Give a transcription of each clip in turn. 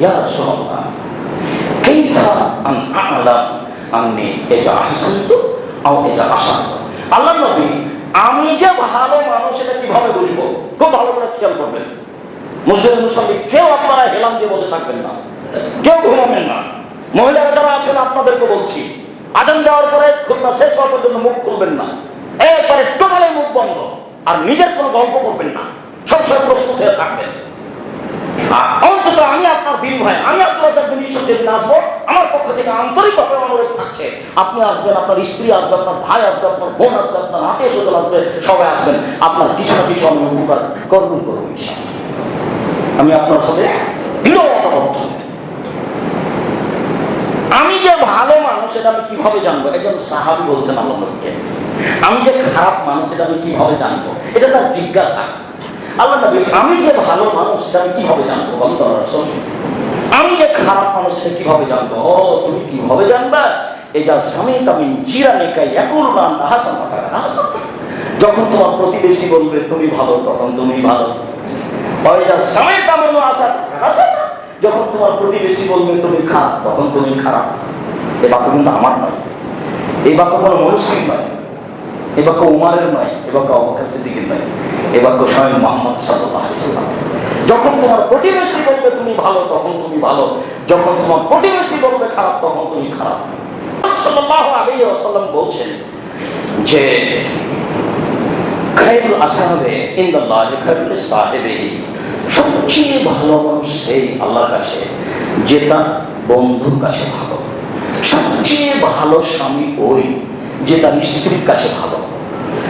ইয়া রাসূলুল্লাহ, কাইফা আন আ'লাম আন্নি, এটা আহসানতু আও এটা আসানতু আল্লাহ নবী, আমি যে ভালো মানুষ এটা কীভাবে বুঝব? খুব ভালো করে খেয়াল করবেন। মুসলিম মুসলিম কেউ আপনারা হেলাম দিয়ে বসে থাকবেন না। কেউ ঘুমাবেন না। মহিলারা যারা আছেন, আপনাদেরকে বলছি, আজান দেওয়ার পরে খুলনা শেষ হওয়ার পর্যন্ত মুখ খুলবেন না। একবারে টোটালি মুখ বন্ধ। আর নিজের কোনো গল্প করবেন না। সবসময় প্রস্তুত হয়ে থাকবেন। অন্তত আমি আপনার দিন ভাই, আমি আব্দুল রাজাক বিন ইউসুফ যেদিন আসব। আমার পক্ষ থেকে আন্তরিকভাবে অনুরোধ থাকছে। আপনি আসবেন, আপনার স্ত্রী আসবে, আপনার ভাই আসবে, আপনার বোন আসবে, আপনার আত্মীয় স্বজন আসবে, সবাই আসবেন। আপনার কিছু না কিছু আমি উপকার করবেন করব আমি আপনার সাথে দৃঢ় আমি যে ভালো মানুষ, এটা আমি কীভাবে জানব? একজন সাহাবি বলছেন আল্লাহ নবীকে আমি যে খারাপ মানুষ, এটা আমি কীভাবে জানব? এটা তার জিজ্ঞাসা। আল্লাহ নবী, আমি যে ভালো মানুষ সেটা আমি কীভাবে জানব? বন্ধ রাসূল আমি যে খারাপ মানুষ সেটা কীভাবে জানব? ও, তুমি কীভাবে জানবা? এই যা স্বামী তামি জিরানে কাই একুল নাম হাসান হাসান যখন তোমার প্রতিবেশী বলবে, তুমি ভালো তখন তুমি ভালো। যা স্বামী তামিল আসান হাসান যখন তোমার প্রতিবেশী বলবে, তুমি খারাপ তখন তুমি খারাপ। এ বাক্য কিন্তু আমার নয়। এই বাক্য কোনো মনুষ্যের নয়। এ বাক্য উমারের নয় এ বাক্য অবকাশ সিদ্দিকের নয় এ বাক্য স্বয়ং মোহাম্মদ সাল্লাহ ইসলাম যখন তোমার প্রতিবেশী বলবে তুমি ভালো, তখন তুমি ভালো। যখন তোমার প্রতিবেশী বলবে খারাপ, তখন তুমি খারাপ। সাল্লাহ আলী আসাল্লাম বলছেন যে খাইরুল আসাহাবে ইন্দাল্লাহ খাইরুল সাহেবেহি সবচেয়ে ভালো মানুষ সেই আল্লাহর কাছে, যে তার বন্ধুর কাছে ভালো। সবচেয়ে ভালো স্বামী ওই। যে তার স্ত্রীর কাছে ভালো।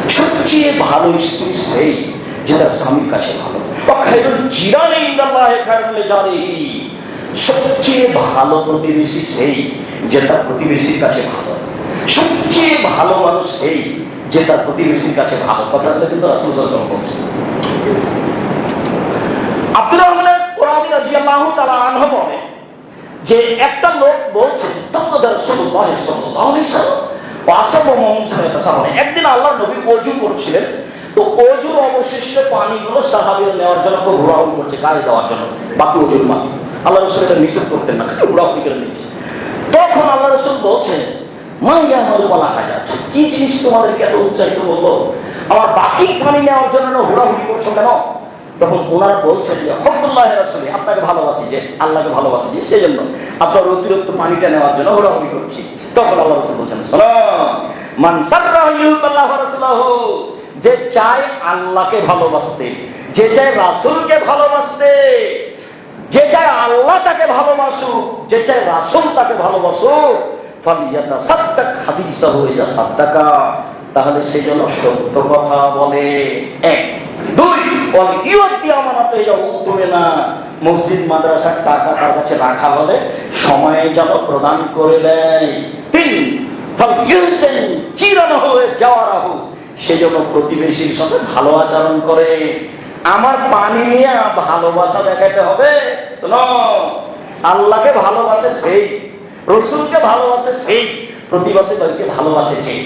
সবচেয়ে ভালো স্ত্রী সেই যে তার স্বামীর কাছে ভালো। সবচেয়ে ভালো প্রতিবেশী সেই যে তার প্রতিবেশীর কাছে ভালো। সবচেয়ে ভালো মানুষ সেই যে তার প্রতিবেশীর কাছে ভালো। কথা কথাগুলো কিন্তু সাল্লাল্লাহু আলাইহি বলছেন। আব্দুর রহমানের বলে যে একটা লোক বলছে তখন রাসূলুল্লাহ একদিন আল্লাহর নবী ওযু করছিলেন, তো অজুর অবশিষ্ট পানিগুলো সাহাবিরা নেওয়ার জন্য খুব হুড়াহুড়ি করছে গায়ে দেওয়ার জন্য। বাকি অজুর পানি আল্লাহ রসুল এটা নিষেধ করতেন না, খালি করে নিচ্ছে তখন আল্লাহ রসুল বলছেন বলা যাচ্ছে কি জিনিস উৎসাহিত বলল বাকি পানি নেওয়ার জন্য হুড়াহুড়ি কেন? তখন বলছেন আপনাকে ভালোবাসি যে, আল্লাহকে ভালোবাসি যে, সেই জন্য আপনার অতিরিক্ত পানিটা নেওয়ার জন্য হুড়াহুড়ি করছি। তখন আল্লাহ যে চায় আল্লাহকে ভালোবাসতে, যে চায় ভালোবাসতে, যে চায় আল্লাহ তাকে ভালোবাসুক, যে চায় তাকে ভালোবাসুক তাহলে সেই জন্য সত্য কথা বলে। এক। দুই মসজিদ, মাদ্রাসার টাকা তার কাছে রাখা হলে সময়ে যেন প্রদান করে দেয়। যাওয়ারাহু সেজন্য প্রতিবেশীর সাথে ভালো আচরণ করে। আমার পানি নিয়ে ভালোবাসা দেখাতে হবে। শোনো, আল্লাহকে ভালোবাসে সেই, রসুলকে ভালোবাসে সেই প্রতিবাসী তাদেরকে ভালোবাসে যে।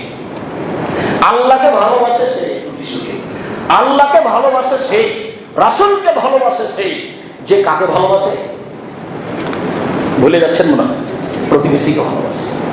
আল্লাহকে ভালোবাসে বিশুকে আল্লাহকে ভালোবাসে সেই রাসুলকে ভালোবাসে সেই যে কাকে ভালোবাসে? ভুলে যাচ্ছেন মনে হয়? প্রতিবেশীকে ভালোবাসে।